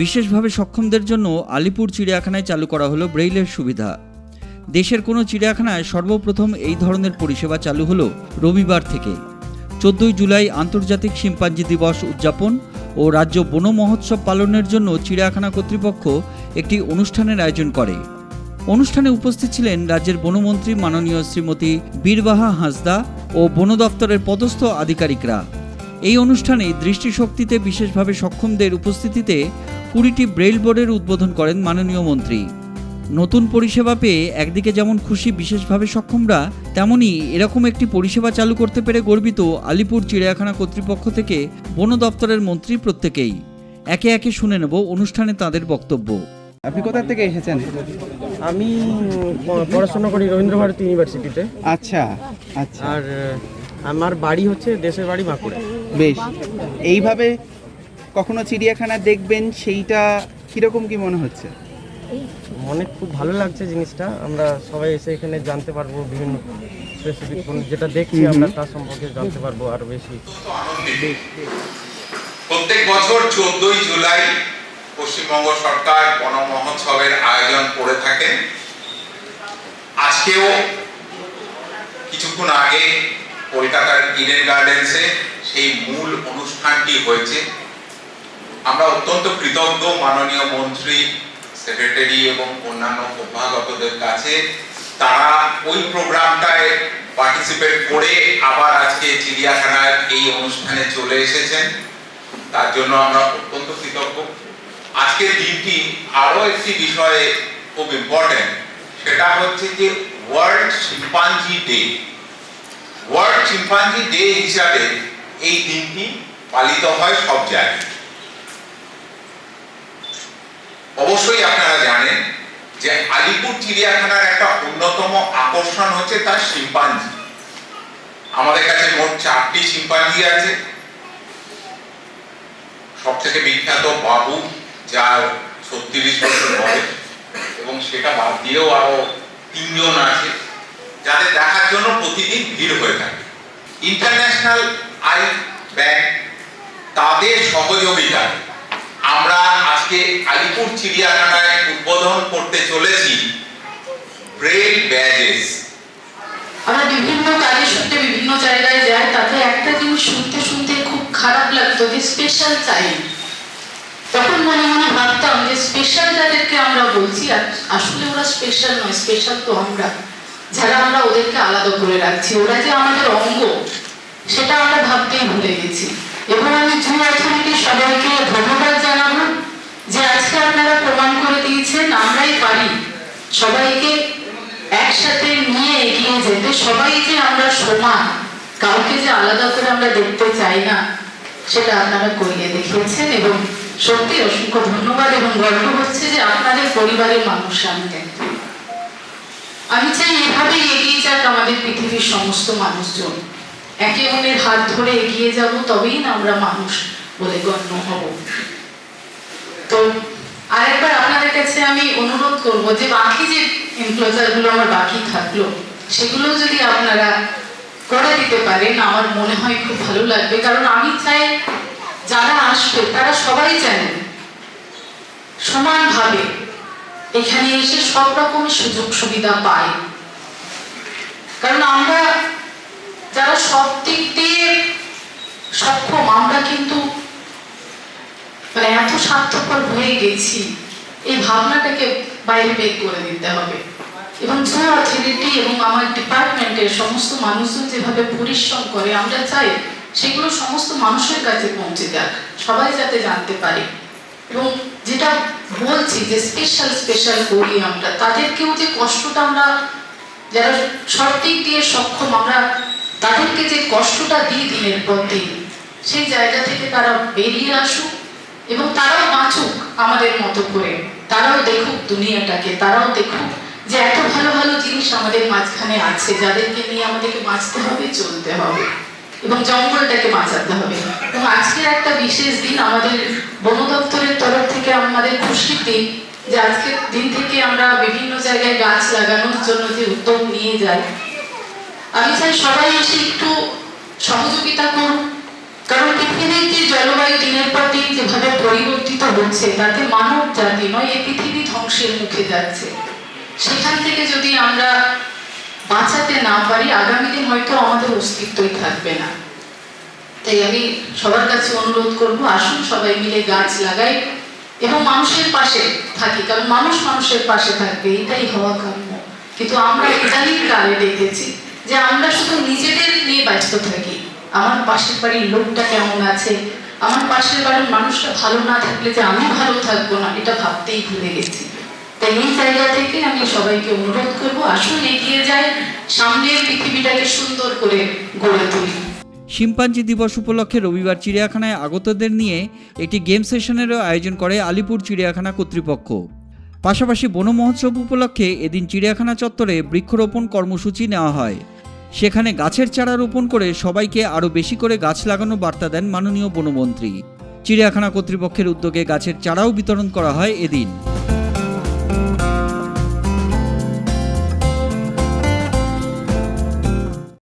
বিশেষভাবে সক্ষমদের জন্য আলিপুর চিড়িয়াখানায় চালু করা হলো ব্রেইলের সুবিধা। দেশের কোনো চিড়িয়াখানায় সর্বপ্রথম এই ধরনের পরিষেবা চালু হলো রবিবার থেকে। চোদ্দই জুলাই আন্তর্জাতিক শিম্পাঞ্জি দিবস উদযাপন ও রাজ্য বন মহোৎসব পালনের জন্য চিড়িয়াখানা কর্তৃপক্ষ একটি অনুষ্ঠানের আয়োজন করে। অনুষ্ঠানে উপস্থিত ছিলেন রাজ্যের বনমন্ত্রী মাননীয় শ্রীমতী বীরবাহা হাঁসদা ও বন দপ্তরের পদস্থ আধিকারিকরা। এই অনুষ্ঠানে দৃষ্টিশক্তিতে বিশেষভাবে সক্ষমদের উপস্থিতিতে কুড়িটি ব্রেইল বোর্ডের উদ্বোধন করেন মাননীয় মন্ত্রী। নতুন পরিষেবা পেয়ে একদিকে যেমন খুশি বিশেষভাবে সক্ষমরা তেমনি এরকম একটি পরিষেবা চালু করতে পেরে গর্বিত আলিপুর চিড়িয়াখানা কর্তৃপক্ষ থেকে বন দপ্তরের মন্ত্রী প্রত্যেকেই। একে একে শুনে নেব অনুষ্ঠানে তাদের বক্তব্য। আপনি কোথা থেকে এসেছেন? আমি পড়াশোনা করি রবীন্দ্রভারতী ইউনিভার্সিটিতে। আচ্ছা আচ্ছা। আর আমার বাড়ি হচ্ছে দেশের বাড়ি বাঁকুড়া। বেশ। এইভাবে কখনো চিড়িয়াখানা দেখবেন সেইটা কীরকম কি মনে হচ্ছে? মনে খুব ভালো লাগছে জিনিসটা। আমরা সবাই এসে এখানে জানতে পারব বিভিন্ন স্পেসিফিক যেটা দেখছি আমরা তার সম্পর্কে জানতে পারব আরও বেশি। প্রত্যেক বছর চোদ্দই জুলাই পশ্চিমবঙ্গ সরকার বন মহোৎসবের আয়োজন করে থাকেন। আজকেও কিছুক্ষণ আগে কলকাতার ইডেন গার্ডেন্সে সেই মূল অনুষ্ঠানটি হয়েছে। আমরা অত্যন্ত কৃতজ্ঞ মাননীয় মন্ত্রী সেক্রেটারি এবং অন্যান্য অভ্যাগতদের কাছে। তারা ওই প্রোগ্রামটায় পার্টিসিপেট করে আবার আজকে চিড়িয়াখানার এই অনুষ্ঠানে চলে এসেছেন। তার জন্য আমরা অত্যন্ত কৃতজ্ঞ। আজকের দিনটি আরও একটি বিষয়ে খুব ইম্পর্টেন্ট সেটা হচ্ছে যে world chimpanzee day world chimpanzee day হিসাবে এই দিনটি পালিত হয় সব জায়গায়। অবশ্যই আপনারা জানেন যে আলিপুর চিড়িয়াখানার একটা অন্যতম আকর্ষণ হচ্ছে তার শিম্পাঞ্জি। আমাদের কাছে মোট চারটি শিম্পাঞ্জি আছে। সব থেকে বিখ্যাত বাবু যার ছত্রিশ বছর বয়স, এবং সেটা বাদ দিয়েও আরও তিনজন আছে, যাদের দেখার জন্য প্রতিদিন ভিড় হয়ে থাকে। ইন্টারন্যাশনাল আই ব্যাংক তাদের সহযোগিতায় আমরা আজকে আলিপুর চিড়িয়াখানায় উদ্বোধন করতে চলেছি ব্রেল ব্যাজেস। আমরা বিভিন্ন কাজে শুনতে বিভিন্ন জায়গায় যাই, তাতে একটা জিনিস শুনতে শুনতে খুব খারাপ লাগতো, যে স্পেশাল চাইল্ড তখন মনে মনে ভাবতাম যে স্পেশাল যাদেরকে আমরা বলছি আস- আসলে ওরা স্পেশাল নয় স্পেশাল তো আমরা। যারা আমরা ওদেরকে আলাদা করে রাখছি, ওরা যে আমাদের অঙ্গ, সেটা আমরা ভাবতেই ভুলে গেছি। এবং আমি জু অথরিটি সবাইকে ধন্যবাদ জানাব যে আজকে আপনারা প্রমাণ করে দিয়েছেন আমরাই পারি সবাইকে একসাথে নিয়ে এগিয়ে যেতে, সবাই যে আমরা সমান, কাউকে যে আলাদা করে আমরা দেখতে চাই না, সেটা আপনারা করিয়ে দেখিয়েছেন এবং সত্যি অসংখ্য ধন্যবাদ এবং গর্ব হচ্ছে যে আপনাদের পরিবারের মানুষ আমি আমি চাই এভাবেই এগিয়ে যাক আমাদের পৃথিবীর সমস্ত মানুষজন। একে অন্যের হাত ধরে এগিয়ে যাব, তবেই না আমরা মানুষ বলে গণ্য হব। তো আরেকবার কাছে আমি অনুরোধ করব যে বাকি যে এনক্লোজারগুলো আমার বাকি থাকল, সেগুলো যদি আপনারা করে দিতে পারেন, আমার মনে হয় খুব ভালো লাগবে। কারণ আমি চাই যারা আসবে, তারা সবাই জানেন সমানভাবে এখানে এসে সব রকমের সুযোগ সুবিধা পায়। কারণ আমরা যারা সব দিক দিয়ে সক্ষম, আমরা কিন্তু মানে এত স্বার্থপর হয়ে গেছি। এই ভাবনাটাকে বাইরে বের করে দিতে হবে। এবং জো অথরিটি এবং আমার ডিপার্টমেন্টের সমস্ত মানুষজন যেভাবে পরিশ্রম করে, আমরা চাই সেগুলো সমস্ত মানুষের কাছে পৌঁছে যাক, সবাই যাতে জানতে পারে। এবং যেটা বলছি যে স্পেশাল স্পেশাল করি আমরা, তাদেরকেও যে কষ্টটা আমরা যারা সব দিক দিয়ে সক্ষম, আমরা তাদেরকে যে কষ্টটা দিই দিনের পর দিন, সেই জায়গা থেকে তারা বেরিয়ে আসুক এবং তারাও বাঁচুক আমাদের মতো করে। তারাও দেখুক দুনিয়াটাকে, তারাও দেখুক যে এত ভালো ভালো জিনিস আমাদের মাঝখানে আছে, যাদেরকে নিয়ে আমাদেরকে বাঁচতে হবে, চলতে হবে এবং জঙ্গলটাকে বাঁচাতে হবে। এবং আজকের একটা বিশেষ দিন আমাদের বন দপ্তরের তরফ থেকে আমাদের খুশির দিন যে আজকের দিন থেকে আমরা বিভিন্ন জায়গায় গাছ লাগানোর জন্য যে উদ্যোগ নিয়ে যাই। আমি চাই সবাই এসে একটু সহযোগিতা করুন কারণ পৃথিবীর যে জলবায়ু দিনের পর দিন যেভাবে পরিবর্তিত হচ্ছে, তাতে মানব জাতি নয়, এই পৃথিবী ধ্বংসের মুখে যাচ্ছে। সেখান থেকে যদি আমরা বাঁচাতে না পারি, আগামী দিন হয়তো আমাদের অস্তিত্বই থাকবে না। তাই আমি সবার কাছে অনুরোধ করব, আসুন সবাই মিলে গাছ লাগাই এবং মানুষের পাশে থাকি, কারণ মানুষ মানুষের পাশে থাকবে, এটাই হওয়া কাম্য। কিন্তু আমরা ইদানিং কালে দেখেছি যে আমরা শুধু নিজেদের নিয়ে ব্যস্ত থাকি আমার পাশের বাড়ির লোকটা কেমন আছে? আমার পাশের বাড়ির মানুষটা ভালো না থাকলে যে আমি ভালো থাকব না, এটা ভাবতেই ভুলে গেছি। তাই এই জায়গা থেকে আমি সবাইকে অনুরোধ আসুন এগিয়ে যায় সামনের পৃথিবীটাকে সুন্দর করে গড়ে তুলি। শিম্পাঞ্জি দিবস উপলক্ষে রবিবার চিড়িয়াখানায় আগতদের নিয়ে একটি গেম সেশনেরও আয়োজন করে আলিপুর চিড়িয়াখানা কর্তৃপক্ষ। পাশাপাশি বন মহোৎসব উপলক্ষে এদিন চিড়িয়াখানা চত্বরে বৃক্ষরোপণ কর্মসূচি নেওয়া হয়। সেখানে গাছের চারা রোপণ করে সবাইকে আরও বেশি করে গাছ লাগানো বার্তা দেন মাননীয় বনমন্ত্রী। চিড়িয়াখানা কর্তৃপক্ষের উদ্যোগে গাছের চারাও বিতরণ করা হয় এদিন।